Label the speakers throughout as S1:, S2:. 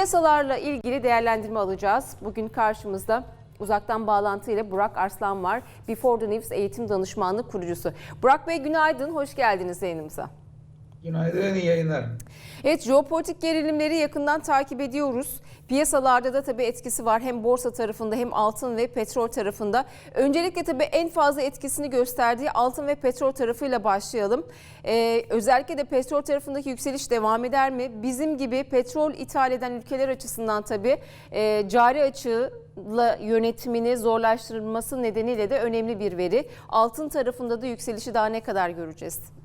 S1: Piyasalarla ilgili değerlendirme alacağız. Bugün karşımızda uzaktan bağlantıyla Burak Arslan var. Before the News eğitim danışmanlık kurucusu. Burak Bey günaydın, hoş geldiniz yayınımıza.
S2: Günaydın, iyi yayınlar.
S1: Evet, jeopolitik gerilimleri yakından takip ediyoruz. Piyasalarda da tabii etkisi var hem borsa tarafında hem altın ve petrol tarafında. Öncelikle tabii en fazla etkisini gösterdiği altın ve petrol tarafıyla başlayalım. Ee, özellikle de petrol tarafındaki yükseliş devam eder mi? Bizim gibi petrol ithal eden ülkeler açısından tabii e, cari açığıyla yönetimini zorlaştırılması nedeniyle de önemli bir veri. Altın tarafında da yükselişi daha ne kadar göreceğiz?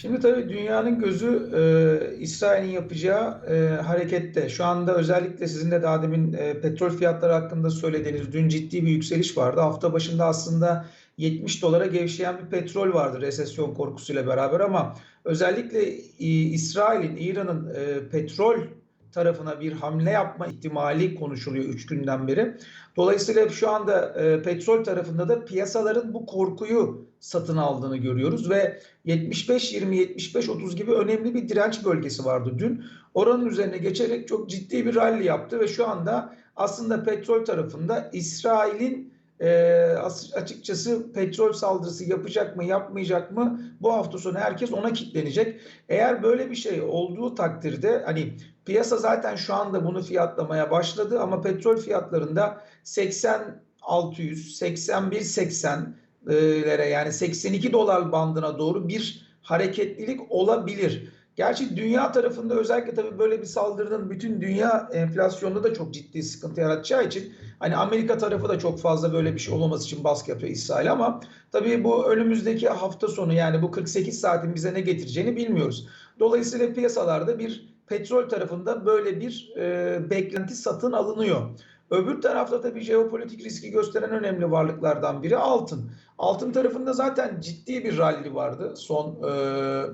S2: Şimdi tabii dünyanın gözü e, İsrail'in yapacağı e, harekette. Şu anda özellikle sizin de daha demin e, petrol fiyatları hakkında söylediğiniz dün ciddi bir yükseliş vardı. Hafta başında aslında 70 dolara gevşeyen bir petrol vardı resesyon korkusuyla beraber ama özellikle e, İsrail'in, İran'ın e, petrol tarafına bir hamle yapma ihtimali konuşuluyor 3 günden beri. Dolayısıyla şu anda e, petrol tarafında da piyasaların bu korkuyu satın aldığını görüyoruz ve 75-20-75-30 gibi önemli bir direnç bölgesi vardı dün. Oranın üzerine geçerek çok ciddi bir rally yaptı ve şu anda aslında petrol tarafında İsrail'in e, açıkçası petrol saldırısı yapacak mı yapmayacak mı bu hafta sonu herkes ona kitlenecek. Eğer böyle bir şey olduğu takdirde hani piyasa zaten şu anda bunu fiyatlamaya başladı ama petrol fiyatlarında 80 600 81 80 lere yani 82 dolar bandına doğru bir hareketlilik olabilir. Gerçi dünya tarafında özellikle tabii böyle bir saldırının bütün dünya enflasyonunda da çok ciddi sıkıntı yaratacağı için hani Amerika tarafı da çok fazla böyle bir şey olmaması için baskı yapıyor İsrail ama tabii bu önümüzdeki hafta sonu yani bu 48 saatin bize ne getireceğini bilmiyoruz. Dolayısıyla piyasalarda bir petrol tarafında böyle bir e, beklenti satın alınıyor. Öbür tarafta tabii jeopolitik riski gösteren önemli varlıklardan biri altın. Altın tarafında zaten ciddi bir rally vardı son e,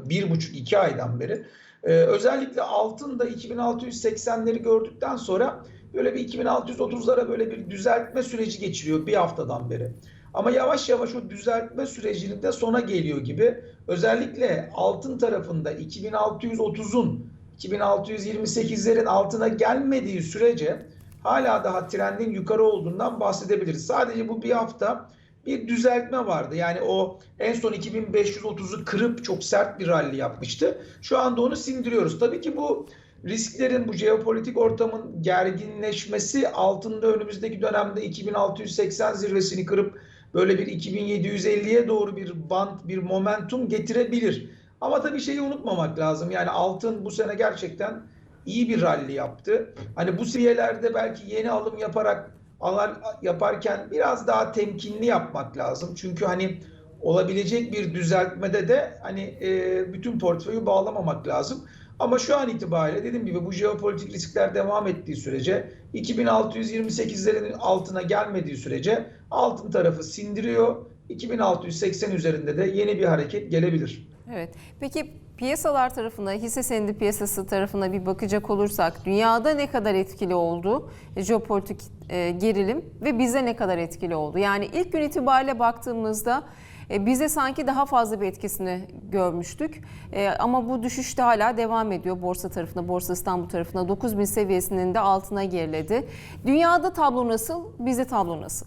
S2: bir buçuk iki aydan beri. E, özellikle altın da 2680'leri gördükten sonra böyle bir 2630'lara böyle bir düzeltme süreci geçiriyor bir haftadan beri. Ama yavaş yavaş o düzeltme sürecinin de sona geliyor gibi. Özellikle altın tarafında 2630'un 2628'lerin altına gelmediği sürece hala daha trendin yukarı olduğundan bahsedebiliriz. Sadece bu bir hafta bir düzeltme vardı. Yani o en son 2530'u kırıp çok sert bir rally yapmıştı. Şu anda onu sindiriyoruz. Tabii ki bu risklerin, bu jeopolitik ortamın gerginleşmesi altında önümüzdeki dönemde 2680 zirvesini kırıp böyle bir 2750'ye doğru bir band, bir momentum getirebilir. Ama tabii şeyi unutmamak lazım. Yani altın bu sene gerçekten iyi bir rally yaptı. Hani bu seviyelerde belki yeni alım yaparak alar yaparken biraz daha temkinli yapmak lazım. Çünkü hani olabilecek bir düzeltmede de hani e, bütün portföyü bağlamamak lazım. Ama şu an itibariyle dediğim gibi bu jeopolitik riskler devam ettiği sürece 2628'lerin altına gelmediği sürece altın tarafı sindiriyor. 2680 üzerinde de yeni bir hareket gelebilir.
S1: Evet. Peki piyasalar tarafına, hisse senedi piyasası tarafına bir bakacak olursak dünyada ne kadar etkili oldu jeopolitik e, gerilim ve bize ne kadar etkili oldu? Yani ilk gün itibariyle baktığımızda e, bize sanki daha fazla bir etkisini görmüştük. E, ama bu düşüş de hala devam ediyor borsa tarafına, Borsa İstanbul tarafına 9000 seviyesinin de altına geriledi. Dünyada tablo nasıl, bizde tablo nasıl?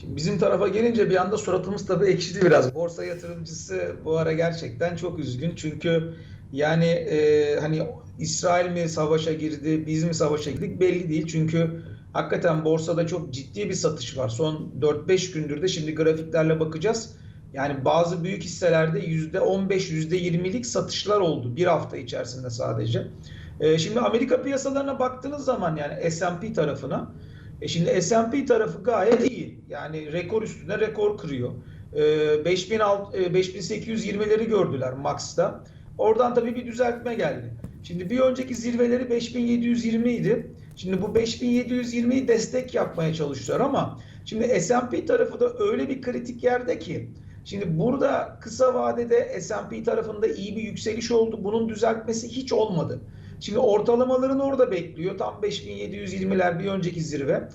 S2: Şimdi bizim tarafa gelince bir anda suratımız tabii ekşidi biraz. Borsa yatırımcısı bu ara gerçekten çok üzgün. Çünkü yani e, hani İsrail mi savaşa girdi, biz mi savaşa girdik belli değil. Çünkü hakikaten borsada çok ciddi bir satış var. Son 4-5 gündür de şimdi grafiklerle bakacağız. Yani bazı büyük hisselerde %15, %20'lik satışlar oldu bir hafta içerisinde sadece. E, şimdi Amerika piyasalarına baktığınız zaman yani S&P tarafına e şimdi S&P tarafı gayet iyi. Yani rekor üstüne rekor kırıyor. E, 5820'leri gördüler Max'ta. Oradan tabii bir düzeltme geldi. Şimdi bir önceki zirveleri 5720 idi. Şimdi bu 5720'yi destek yapmaya çalışıyorlar ama şimdi S&P tarafı da öyle bir kritik yerde ki Şimdi burada kısa vadede S&P tarafında iyi bir yükseliş oldu. Bunun düzeltmesi hiç olmadı. Şimdi ortalamaların orada bekliyor. Tam 5720'ler bir önceki zirve.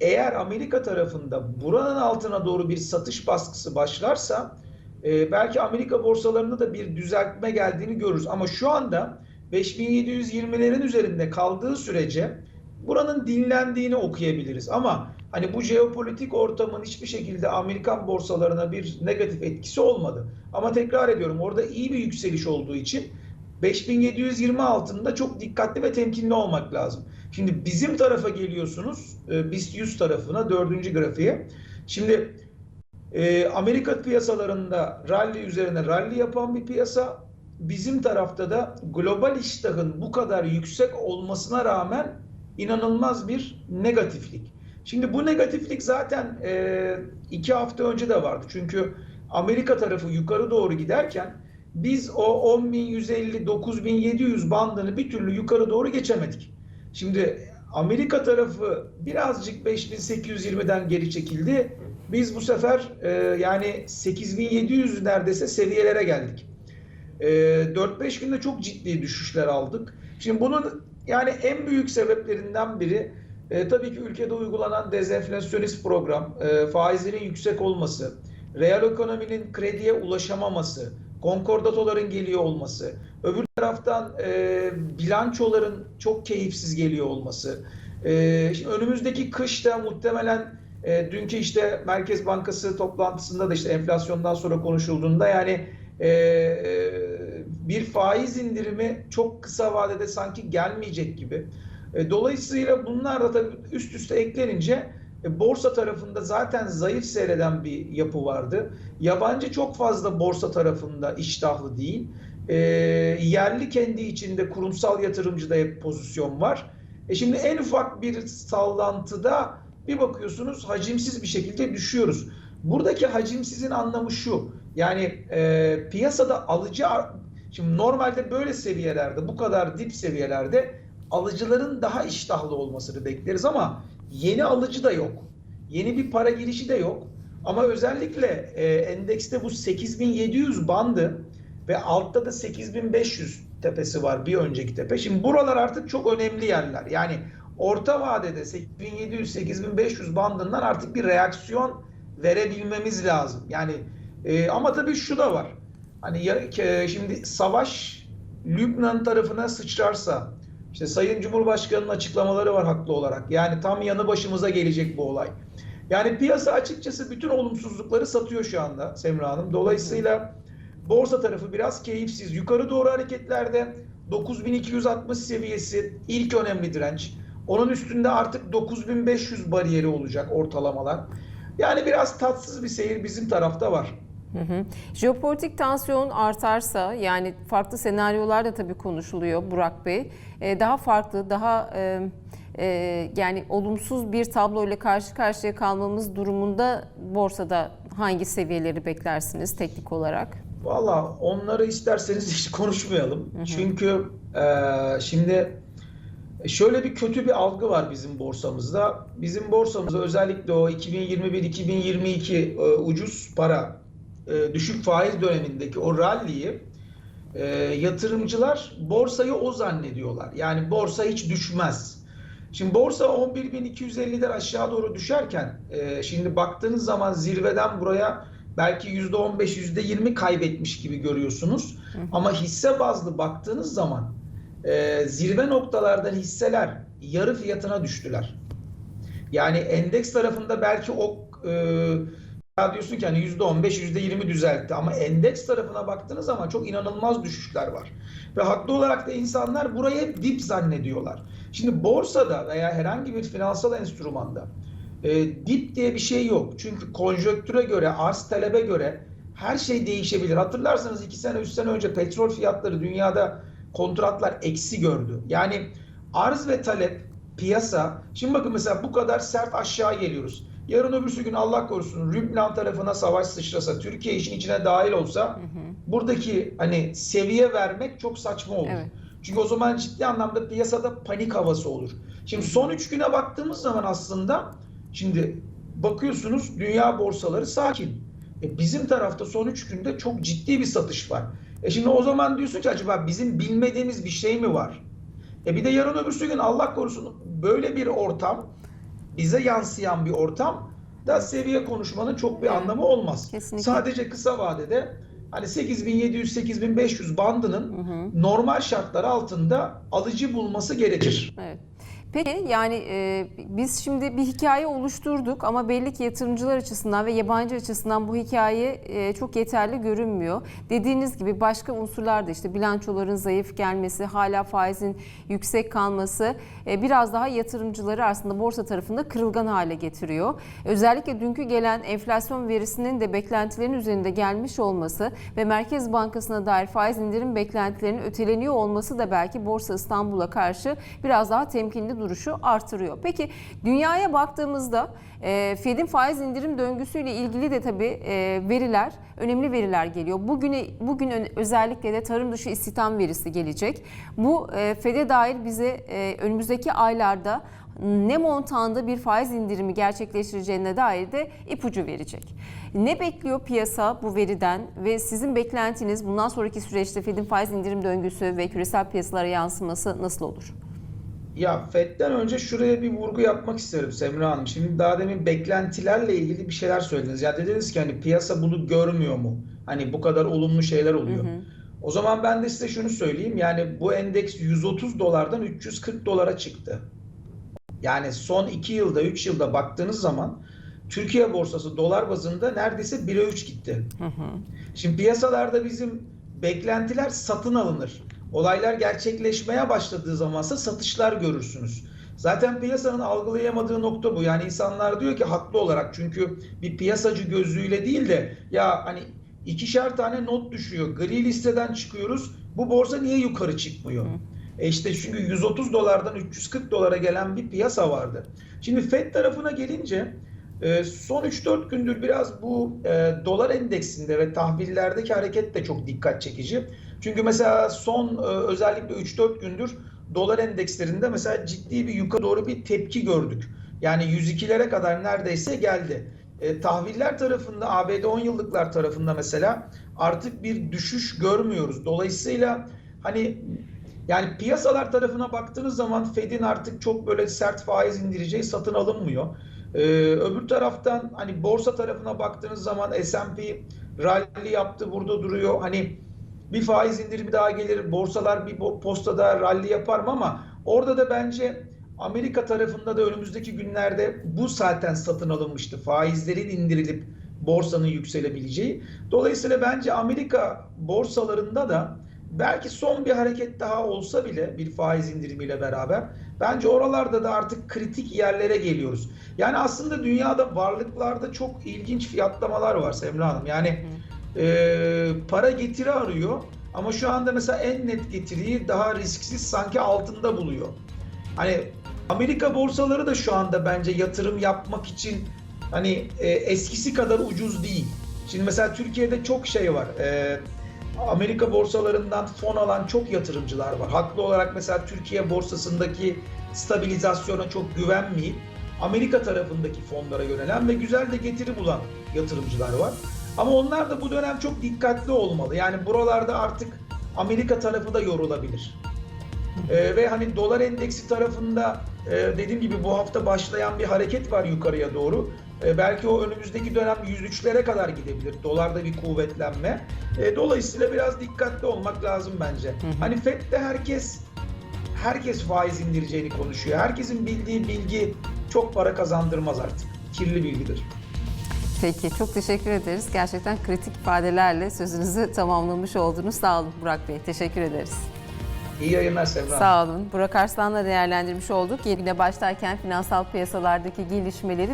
S2: Eğer Amerika tarafında buranın altına doğru bir satış baskısı başlarsa e, belki Amerika borsalarında da bir düzeltme geldiğini görürüz. Ama şu anda 5720'lerin üzerinde kaldığı sürece buranın dinlendiğini okuyabiliriz. Ama hani bu jeopolitik ortamın hiçbir şekilde Amerikan borsalarına bir negatif etkisi olmadı. Ama tekrar ediyorum orada iyi bir yükseliş olduğu için 5720 altında çok dikkatli ve temkinli olmak lazım. Şimdi bizim tarafa geliyorsunuz, e, BIST 100 tarafına, dördüncü grafiğe. Şimdi e, Amerika piyasalarında rally üzerine rally yapan bir piyasa, bizim tarafta da global iştahın bu kadar yüksek olmasına rağmen inanılmaz bir negatiflik. Şimdi bu negatiflik zaten e, iki hafta önce de vardı. Çünkü Amerika tarafı yukarı doğru giderken biz o 10.150 9.700 bandını bir türlü yukarı doğru geçemedik. Şimdi Amerika tarafı birazcık 5820'den geri çekildi. Biz bu sefer e, yani 8700 neredeyse seviyelere geldik. E, 4-5 günde çok ciddi düşüşler aldık. Şimdi bunun yani en büyük sebeplerinden biri e, tabii ki ülkede uygulanan dezenflasyonist program, e, faizlerin yüksek olması, reel ekonominin krediye ulaşamaması, konkordatoların geliyor olması, öbür taraftan e, bilançoların çok keyifsiz geliyor olması. E, şimdi önümüzdeki kışta muhtemelen e, dünkü işte Merkez Bankası toplantısında da işte enflasyondan sonra konuşulduğunda yani e, bir faiz indirimi çok kısa vadede sanki gelmeyecek gibi. E, dolayısıyla bunlar da tabii üst üste eklenince e, borsa tarafında zaten zayıf seyreden bir yapı vardı. Yabancı çok fazla borsa tarafında iştahlı değil. E, yerli kendi içinde kurumsal yatırımcıda hep pozisyon var. E şimdi en ufak bir sallantıda bir bakıyorsunuz hacimsiz bir şekilde düşüyoruz. Buradaki hacimsizin anlamı şu. Yani e, piyasada alıcı şimdi normalde böyle seviyelerde bu kadar dip seviyelerde alıcıların daha iştahlı olmasını bekleriz ama yeni alıcı da yok. Yeni bir para girişi de yok. Ama özellikle e, endekste bu 8700 bandı ve altta da 8500 tepesi var bir önceki tepe. Şimdi buralar artık çok önemli yerler. Yani orta vadede 8700-8500 bandından artık bir reaksiyon verebilmemiz lazım. Yani e, ama tabii şu da var. Hani ya, e, şimdi savaş Lübnan tarafına sıçrarsa işte Sayın Cumhurbaşkanı'nın açıklamaları var haklı olarak. Yani tam yanı başımıza gelecek bu olay. Yani piyasa açıkçası bütün olumsuzlukları satıyor şu anda Semra Hanım. Dolayısıyla borsa tarafı biraz keyifsiz. Yukarı doğru hareketlerde 9260 seviyesi ilk önemli direnç. Onun üstünde artık 9500 bariyeri olacak ortalamalar. Yani biraz tatsız bir seyir bizim tarafta var.
S1: Hı hı. Jeopolitik tansiyon artarsa yani farklı senaryolar da tabii konuşuluyor Burak Bey. Ee, daha farklı, daha e, e, yani olumsuz bir tabloyla karşı karşıya kalmamız durumunda borsada hangi seviyeleri beklersiniz teknik olarak?
S2: Valla onları isterseniz hiç konuşmayalım. Hı hı. Çünkü e, şimdi şöyle bir kötü bir algı var bizim borsamızda. Bizim borsamızda özellikle o 2021-2022 e, ucuz para e, düşük faiz dönemindeki o rally'yi e, yatırımcılar borsayı o zannediyorlar. Yani borsa hiç düşmez. Şimdi borsa 11.250'den aşağı doğru düşerken e, şimdi baktığınız zaman zirveden buraya belki %15, %20 kaybetmiş gibi görüyorsunuz. Hı. Ama hisse bazlı baktığınız zaman e, zirve noktalardan hisseler yarı fiyatına düştüler. Yani endeks tarafında belki o e, diyorsun ki hani %15, %20 düzeltti ama endeks tarafına baktığınız zaman çok inanılmaz düşüşler var. Ve haklı olarak da insanlar burayı hep dip zannediyorlar. Şimdi borsada veya herhangi bir finansal enstrümanda e, dip diye bir şey yok. Çünkü konjöktüre göre, arz talebe göre her şey değişebilir. Hatırlarsanız 2 sene 3 sene önce petrol fiyatları dünyada kontratlar eksi gördü. Yani arz ve talep, piyasa. Şimdi bakın mesela bu kadar sert aşağı geliyoruz. Yarın öbürsü gün Allah korusun Lübnan tarafına savaş sıçrasa, Türkiye işin içine dahil olsa hı hı. buradaki hani seviye vermek çok saçma olur. Evet. Çünkü o zaman ciddi anlamda piyasada panik havası olur. Şimdi son 3 güne baktığımız zaman aslında şimdi bakıyorsunuz dünya borsaları sakin. E bizim tarafta son 3 günde çok ciddi bir satış var. E şimdi o zaman diyorsun ki acaba bizim bilmediğimiz bir şey mi var? E bir de yarın öbürsü gün Allah korusun böyle bir ortam bize yansıyan bir ortam da seviye konuşmanın çok bir anlamı olmaz.
S1: Kesinlikle.
S2: Sadece kısa vadede hani 8700-8500 bandının normal şartlar altında alıcı bulması gerekir.
S1: Evet. Peki yani e, biz şimdi bir hikaye oluşturduk ama belli ki yatırımcılar açısından ve yabancı açısından bu hikaye e, çok yeterli görünmüyor. Dediğiniz gibi başka unsurlar da işte bilançoların zayıf gelmesi, hala faizin yüksek kalması e, biraz daha yatırımcıları aslında borsa tarafında kırılgan hale getiriyor. Özellikle dünkü gelen enflasyon verisinin de beklentilerin üzerinde gelmiş olması ve Merkez Bankası'na dair faiz indirim beklentilerinin öteleniyor olması da belki Borsa İstanbul'a karşı biraz daha temkinli duruşu artırıyor. Peki dünyaya baktığımızda e, Fed'in faiz indirim döngüsüyle ilgili de tabii e, veriler, önemli veriler geliyor. Bugüne, bugün özellikle de tarım dışı istihdam verisi gelecek. Bu e, Fed'e dair bize e, önümüzdeki aylarda ne montanda bir faiz indirimi gerçekleştireceğine dair de ipucu verecek. Ne bekliyor piyasa bu veriden ve sizin beklentiniz bundan sonraki süreçte Fed'in faiz indirim döngüsü ve küresel piyasalara yansıması nasıl olur?
S2: Ya FED'den önce şuraya bir vurgu yapmak isterim Semra Hanım. Şimdi daha demin beklentilerle ilgili bir şeyler söylediniz. Ya dediniz ki hani piyasa bunu görmüyor mu? Hani bu kadar olumlu şeyler oluyor. O zaman ben de size şunu söyleyeyim. Yani bu endeks 130 dolardan 340 dolara çıktı. Yani son 2 yılda 3 yılda baktığınız zaman Türkiye borsası dolar bazında neredeyse 1'e 3 gitti. Şimdi piyasalarda bizim beklentiler satın alınır. Olaylar gerçekleşmeye başladığı zamansa satışlar görürsünüz. Zaten piyasanın algılayamadığı nokta bu. Yani insanlar diyor ki haklı olarak çünkü bir piyasacı gözüyle değil de ya hani ikişer tane not düşüyor. Gri listeden çıkıyoruz. Bu borsa niye yukarı çıkmıyor? E işte çünkü 130 dolardan 340 dolara gelen bir piyasa vardı. Şimdi Fed tarafına gelince son 3-4 gündür biraz bu e, dolar endeksinde ve tahvillerdeki hareket de çok dikkat çekici. Çünkü mesela son e, özellikle 3-4 gündür dolar endekslerinde mesela ciddi bir yukarı doğru bir tepki gördük. Yani 102'lere kadar neredeyse geldi. E, tahviller tarafında ABD 10 yıllıklar tarafında mesela artık bir düşüş görmüyoruz. Dolayısıyla hani yani piyasalar tarafına baktığınız zaman Fed'in artık çok böyle sert faiz indireceği satın alınmıyor. Ee, öbür taraftan hani borsa tarafına baktığınız zaman S&P rally yaptı burada duruyor. Hani bir faiz indirimi daha gelir. Borsalar bir postada rally yapar mı ama orada da bence Amerika tarafında da önümüzdeki günlerde bu zaten satın alınmıştı. Faizlerin indirilip borsanın yükselebileceği. Dolayısıyla bence Amerika borsalarında da belki son bir hareket daha olsa bile bir faiz indirimiyle beraber bence oralarda da artık kritik yerlere geliyoruz. Yani aslında dünyada varlıklarda çok ilginç fiyatlamalar var Semra Hanım. Yani e, para getiri arıyor ama şu anda mesela en net getiriyi daha risksiz sanki altında buluyor. Hani Amerika borsaları da şu anda bence yatırım yapmak için hani e, eskisi kadar ucuz değil. Şimdi mesela Türkiye'de çok şey var. E, Amerika borsalarından fon alan çok yatırımcılar var. Haklı olarak mesela Türkiye borsasındaki stabilizasyona çok güvenmeyip Amerika tarafındaki fonlara yönelen ve güzel de getiri bulan yatırımcılar var. Ama onlar da bu dönem çok dikkatli olmalı. Yani buralarda artık Amerika tarafı da yorulabilir. Ee, ve hani dolar endeksi tarafında e, dediğim gibi bu hafta başlayan bir hareket var yukarıya doğru. E, belki o önümüzdeki dönem 103'lere kadar gidebilir. Dolarda bir kuvvetlenme. E, dolayısıyla biraz dikkatli olmak lazım bence. Hani FED'de herkes herkes faiz indireceğini konuşuyor. Herkesin bildiği bilgi çok para kazandırmaz artık. Kirli bilgidir.
S1: Peki çok teşekkür ederiz. Gerçekten kritik ifadelerle sözünüzü tamamlamış oldunuz. Sağ olun Burak Bey. Teşekkür ederiz.
S2: İyi yayınlar Semra.
S1: Sağ olun. Burak Arslan'la değerlendirmiş olduk. Yine başlarken finansal piyasalardaki gelişmeleri